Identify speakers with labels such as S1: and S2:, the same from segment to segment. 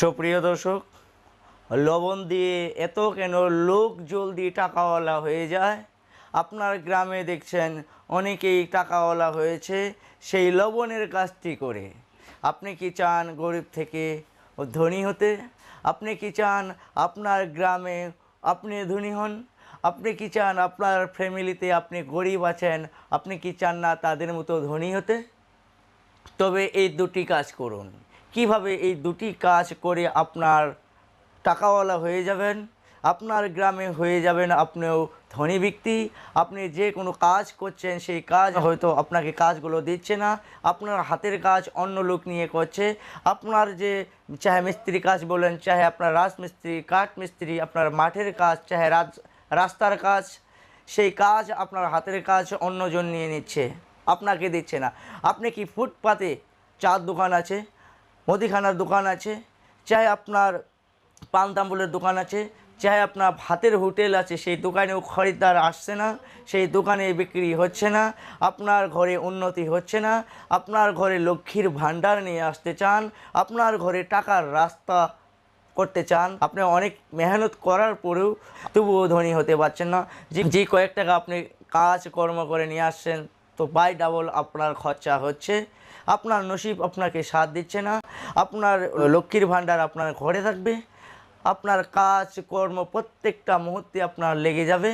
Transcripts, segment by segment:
S1: সুপ্রিয় দর্শক, লবণ দিয়ে এত কেন লোক জলদি টাকাওয়ালা হয়ে যায়? আপনার গ্রামে দেখছেন, অনেকেই টাকাওয়ালা হয়েছে সেই লবণের কাজটি করে। আপনি কি চান গরিব থেকে ধনী হতে? আপনি কি চান আপনার গ্রামে আপনি ধনী হন? আপনি কি চান আপনার ফ্যামিলিতে আপনি গরিব আছেন? আপনি কি চান না তাদের মতো ধনী হতে? তবে এই দুটি কাজ করুন। কীভাবে এই দুটি কাজ করে আপনার টাকাওয়ালা হয়ে যাবেন? আপনার গ্রামে হয়ে যাবেন আপনিও ধনী ব্যক্তি। আপনি যে কোনো কাজ করছেন, সেই কাজ হয়তো আপনাকে কাজগুলো দিচ্ছে না। আপনার হাতের কাজ অন্য লোক নিয়ে করছে। আপনার যে চাহে মিস্ত্রি কাজ বলেন, চাহে আপনার রাজমিস্ত্রি কাঠ মিস্ত্রি আপনার মাঠের কাজ, চাহে রাজ, রাস্তার কাজ, সেই কাজ আপনার হাতের কাজ অন্যজন নিয়ে নিচ্ছে। আপনাকে দিচ্ছে না। আপনি কি ফুটপাতে চার দোকান আছে? মুদিখানার দোকান আছে চাहे আপনার পান তাম্বুলের দোকান আছে চাहे আপনার ভাতের হোটেল আছে, সেই দোকানেও খরিদ্দার আসছে না, সেই দোকানে বিক্রি হচ্ছে না, আপনার ঘরে উন্নতি হচ্ছে না, আপনার ঘরে লক্ষ্মীর ভাণ্ডার নিয়ে আসতে চান, আপনার ঘরে টাকার রাস্তা করতে চান, আপনি অনেক মেহনত করার পরেও তবুও ধনী হতে পারছেন না। যে যে কয়েক টাকা আপনি কাজ কর্ম করে নিয়ে আসছেন, তো বাই ডাবল আপনার খরচা হচ্ছে। আপনার নসিব আপনাকে সাথ দিচ্ছে না, আপনার লক্ষ্মীর ভাণ্ডার আপনার ঘরে থাকবে, আপনার কাজ, কর্ম প্রত্যেকটা মুহূর্তে আপনার লেগে যাবে,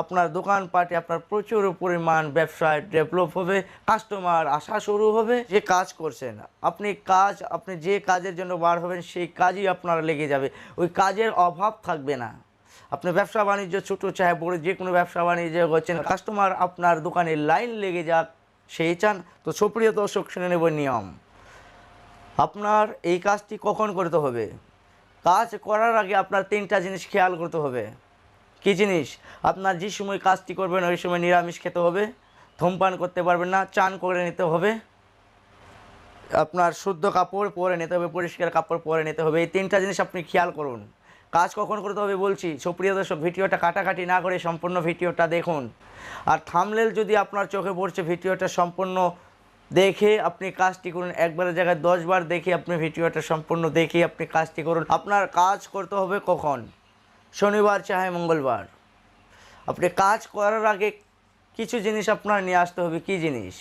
S1: আপনার দোকানপাটে আপনার প্রচুর পরিমাণ ব্যবসায় ডেভেলপ হবে কাস্টমার আসা শুরু হবে, যে কাজ করছেন, আপনি কাজ, আপনি যে কাজের জন্য বার হবেন সেই কাজই আপনার লেগে যাবে, ওই কাজের অভাব থাকবে না। আপনি ব্যবসা বাণিজ্য ছোটো চাহে বড় যে কোনো ব্যবসা বাণিজ্য করছেন কাস্টমার আপনার দোকানে লাইন লেগে যাক সেই চান। তো সুপ্রিয় দর্শক, শুনে নেব নিয়ম। আপনার এই কাজটি কখন করতে হবে? কাজ করার আগে আপনার তিনটা জিনিস খেয়াল করতে হবে। কী জিনিস? আপনার যে সময় কাজটি করবেন, ওই সময় নিরামিষ খেতে হবে, ধূমপান করতে পারবেন না, চান করে নিতে হবে। আপনার শুদ্ধ কাপড় পরে নিতে হবে, পরিষ্কার কাপড় পরে নিতে হবে, এই তিনটা জিনিস আপনি খেয়াল করুন। কাজ কখন করতে হবে বলছি? সুপ্রিয় দর্শক, ভিডিওটা কাটাকাটি না করে সম্পূর্ণ ভিডিওটা দেখুন। আর থামলেল যদি আপনার চোখে পড়ছে, ভিডিওটা সম্পূর্ণ দেখে আপনি কাজটি করুন। একবারের জায়গায় দশবার দেখে আপনি ভিডিওটা সম্পূর্ণ দেখে আপনি কাজটি করুন। আপনার কাজ করতে হবে কখন? শনিবার চাহে মঙ্গলবার। আপনি কাজ করার আগে কিছু জিনিস আপনার নিয়ে আসতে হবে। কী জিনিস?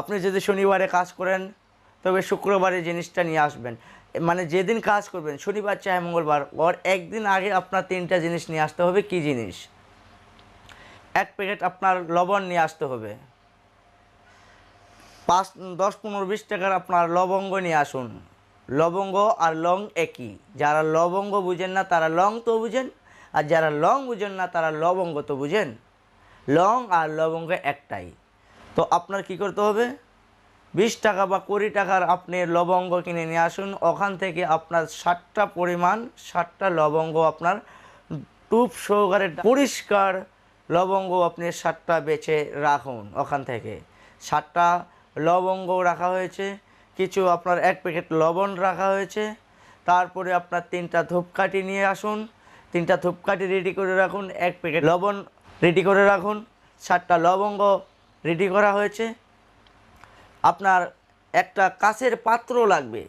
S1: আপনি যদি শনিবারে কাজ করেন, তবে শুক্রবারে জিনিসটা নিয়ে আসবেন। মানে যেদিন কাজ করবেন, শনিবার চাহে মঙ্গলবার, ওর একদিন আগে আপনার তিনটা জিনিস নিয়ে আসতে হবে। কী জিনিস? এক প্যাকেট আপনার লবণ নিয়ে আসতে হবে। পাঁচ, দশ, পনেরো, বিশ টাকার আপনার লবঙ্গ নিয়ে আসুন। লবঙ্গ আর লং একই। যারা লবঙ্গ বুঝেন না, তারা লং তো বুঝেন, আর যারা লং বুঝেন না, তারা লবঙ্গ তো বুঝেন। লং আর লবঙ্গ একটাই। তো আপনার কি করতে হবে? বিশ টাকা বা কুড়ি টাকার আপনি লবঙ্গ কিনে নিয়ে আসুন। ওখান থেকে আপনার ষাটটা পরিমাণ ষাটটা লবঙ্গ আপনার টুপ সহকারে পরিষ্কার লবঙ্গ আপনি ষাটটা বেছে রাখুন ওখান থেকে। ষাটটা লবঙ্গ রাখা হয়েছে, কিছু আপনার এক প্যাকেট লবণ রাখা হয়েছে, তারপরে আপনার তিনটা ধূপকাঠি নিয়ে আসুন। তিনটা ধূপকাঠি রেডি করে রাখুন, এক প্যাকেট লবণ রেডি করে রাখুন ষাটটা লবঙ্গ রেডি করা হয়েছে। আপনার একটা কাছের পাত্র লাগবে।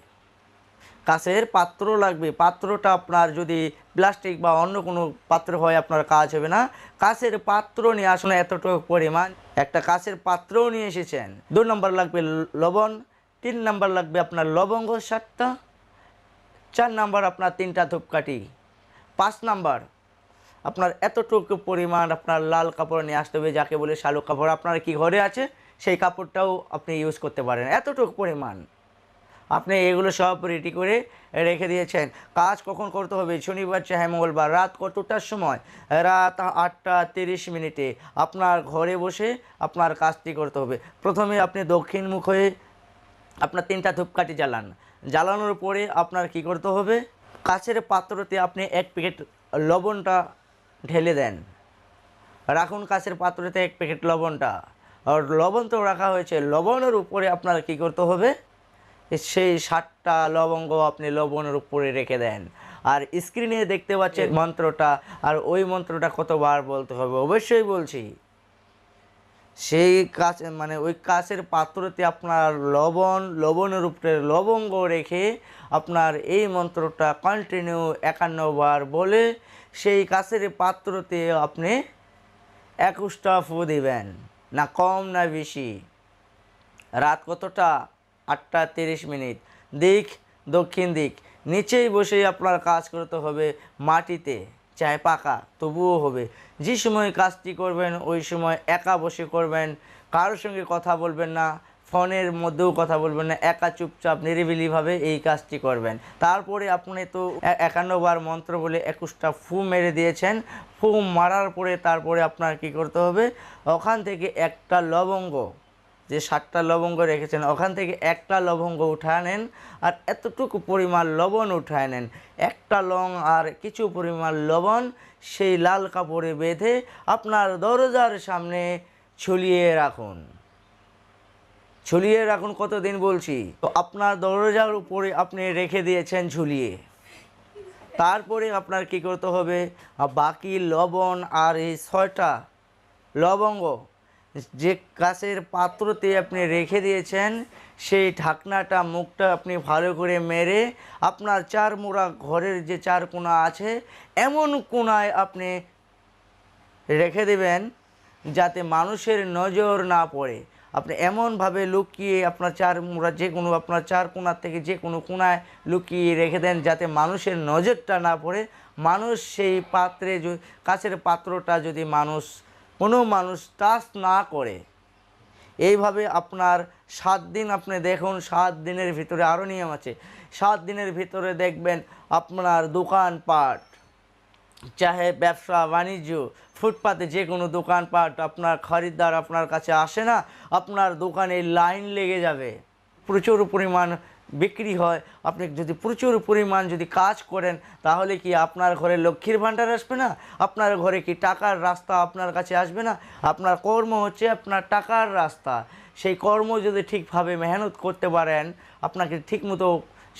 S1: কাছের পাত্র লাগবে। পাত্রটা আপনার যদি প্লাস্টিক বা অন্য কোনো পাত্র হয় আপনার কাজ হবে না। কাছের পাত্র নিয়ে আসুন এতটুকু পরিমাণ। একটা কাছের পাত্রও নিয়ে এসেছেন। দু নম্বর লাগবে লবণ, তিন নম্বর লাগবে আপনার লবঙ্গ সাতটা, চার নাম্বার আপনার তিনটা ধূপকাঠি, পাঁচ নাম্বার আপনার এতটুকু পরিমাণ আপনার লাল কাপড় নিয়ে আসতে হবে, যাকে বলে শালু কাপড়। আপনার কি ঘরে আছে? সেই কাপড়টাও আপনি ইউজ করতে পারেন। এতটুকু পরিমাণ। আপনি এগুলো সব রেডি করে রেখে দিয়েছেন। কাজ কখন করতে হবে? শনিবার চাহে মঙ্গলবার। রাত কতটার সময়? রাত আটটা তিরিশ মিনিটে আপনার ঘরে বসে আপনার কাজটি করতে হবে। প্রথমে আপনি দক্ষিণ মুখ হয়ে আপনার তিনটা ধূপকাঠি জ্বালান। জ্বালানোর পরে আপনার কি করতে হবে? কাছের পাত্রতে আপনি এক প্যাকেট লবণটা ঢেলে দেন। রাখুন কাছের পাত্রতে এক প্যাকেট লবণটা। আর লবণ তো রাখা হয়েছে। লবণের উপরে আপনার কি করতে হবে? সেই সাতটা লবঙ্গ আপনি লবণের উপরে রেখে দেন। আর স্ক্রিনে দেখতে পাচ্ছেন মন্ত্রটা আর ওই মন্ত্রটা কতবার বলতে হবে? অবশ্যই বলছি। সেই কাছ মানে ওই কাঁচের পাত্রতে আপনার লবণ লবণের উপরে লবঙ্গ রেখে আপনার এই মন্ত্রটা কন্টিনিউ একান্ন বার বলে সেই কাঁচের পাত্রতে আপনি একুশটা ফু দিবেন। না কম, না বেশি। রাত কতটা? আটটা তিরিশ মিনিট। দিক, দক্ষিণ দিক। নিচেই বসেই আপনার কাজ করতে হবে মাটিতে। চায় পাকা, তবুও হবে। যে সময় কাজটি করবেন, ওই সময় একা বসে করবেন। কারোর সঙ্গে কথা বলবেন না। ফোনের মধ্যেও কথা বলবেন না, একা চুপচাপ নিরিবিলিভাবে এই কাজটি করবেন। তারপরে আপনি তো এ- একান্ন বার মন্ত্র বলে একুশটা ফু মেরে দিয়েছেন, ফু মারার পরে তারপরে আপনার কি করতে হবে? ওখান থেকে একটা লবঙ্গ, যে সাতটা লবঙ্গ রেখেছেন, ওখান থেকে একটা লবঙ্গ উঠায় নেন আর এতটুকু পরিমাণ লবণ উঠায় নেন। একটা লং আর কিছু পরিমাণ লবণ সেই লাল কাপড়ে বেঁধে আপনার দরজার সামনে ঝুলিয়ে রাখুন। ঝুলিয়ে রাখুন, কতদিন বলছি? তো আপনার দরজার উপরে আপনি রেখে দিয়েছেন ঝুলিয়ে। তারপরে আপনার কি করতে হবে? বাকি লবণ আর এই ছয়টা লবঙ্গ যে কাছের পাত্রতে আপনি রেখে দিয়েছেন, সেই ঢাকনাটা, মুখটা আপনি ভালো করে মেরে আপনার চার মোড়া ঘরের যে চার কোণা আছে, এমন কোনায় আপনি রেখে দেবেন যাতে মানুষের নজর না পড়ে। আপনি এমনভাবে লুকিয়ে আপনার চার মুড়া, যে কোনো আপনার চার কোণার থেকে যে কোনো কোণায় লুকিয়ে রেখে দেন যাতে মানুষের নজরটা না পড়ে। মানুষ সেই পাত্রে কাছের পাত্রটা যদি মানুষ, কোনো মানুষ টাচ না করে। এইভাবে আপনার সাত দিন আপনি দেখুন, সাত দিনের ভিতরে আরও নিয়ম আছে। সাত দিনের ভিতরে দেখবেন আপনার দোকানপাট চাহে ব্যবসা, বাণিজ্য, ফুটপাতে যে কোনো দোকানপাট আপনার খরিদ্দার আপনার কাছে আসে না, আপনার দোকানে লাইন লেগে যাবে। প্রচুর পরিমাণ বিক্রি হয়। আপনি যদি প্রচুর পরিমাণ যদি কাজ করেন, তাহলে কি আপনার ঘরে লক্ষ্মীর ভাণ্ডার আসবে না? আপনার ঘরে কি টাকার রাস্তা আপনার কাছে আসবে না? আপনার কর্ম হচ্ছে আপনার টাকার রাস্তা। সেই কর্ম যদি ঠিকভাবে মেহনত করতে পারেন, আপনাকে ঠিকমতো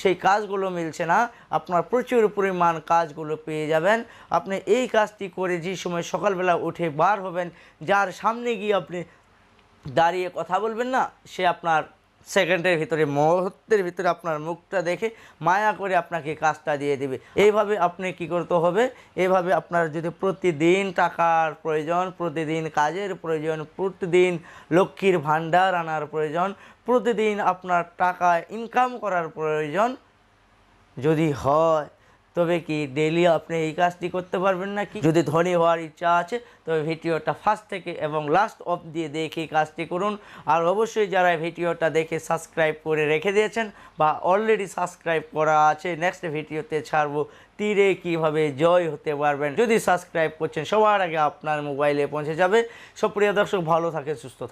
S1: সেই কাজগুলো মিলছে না। আপনার প্রচুর পরিমাণ কাজগুলো পেয়ে যাবেন। আপনি এই কাজটি করে যে সময় সকালবেলা উঠে বার হবেন, যার সামনে গিয়ে আপনি দাঁড়িয়ে কথা বলবেন না, সে আপনার সেকেন্ডের ভিতরে, মুহূর্তের ভিতরে আপনার মুখটা দেখে মায়া করে আপনাকে কাজটা দিয়ে দিবে। এইভাবে আপনি কি করতে হবে? এভাবে আপনার যদি প্রতিদিন টাকার প্রয়োজন, প্রতিদিন কাজের প্রয়োজন, প্রতিদিন লক্ষ্মীর ভাণ্ডার আনার প্রয়োজন, প্রতিদিন আপনার টাকা ইনকাম করার প্রয়োজন যদি হয় তবে কি ডেলি আপনি এই কাজটি করতে পারবেন না কি যদি ধনী হওয়ার ইচ্ছা আছে, তবে ভিডিওটা ফার্স্ট থেকে এবং লাস্ট অফ দিয়ে দেখে কাজটি করুন। আর অবশ্যই যারা ভিডিওটা দেখে সাবস্ক্রাইব করে রেখে দিয়েছেন বা অলরেডি সাবস্ক্রাইব করা আছে নেক্সট ভিডিওতে ছাড়বো তীরে কীভাবে জয় হতে পারবেন। যদি সাবস্ক্রাইব করছেন, সবার আগে আপনার মোবাইলে পৌঁছে যাবে। সব প্রিয় দর্শক, ভালো থাকে সুস্থ থাকে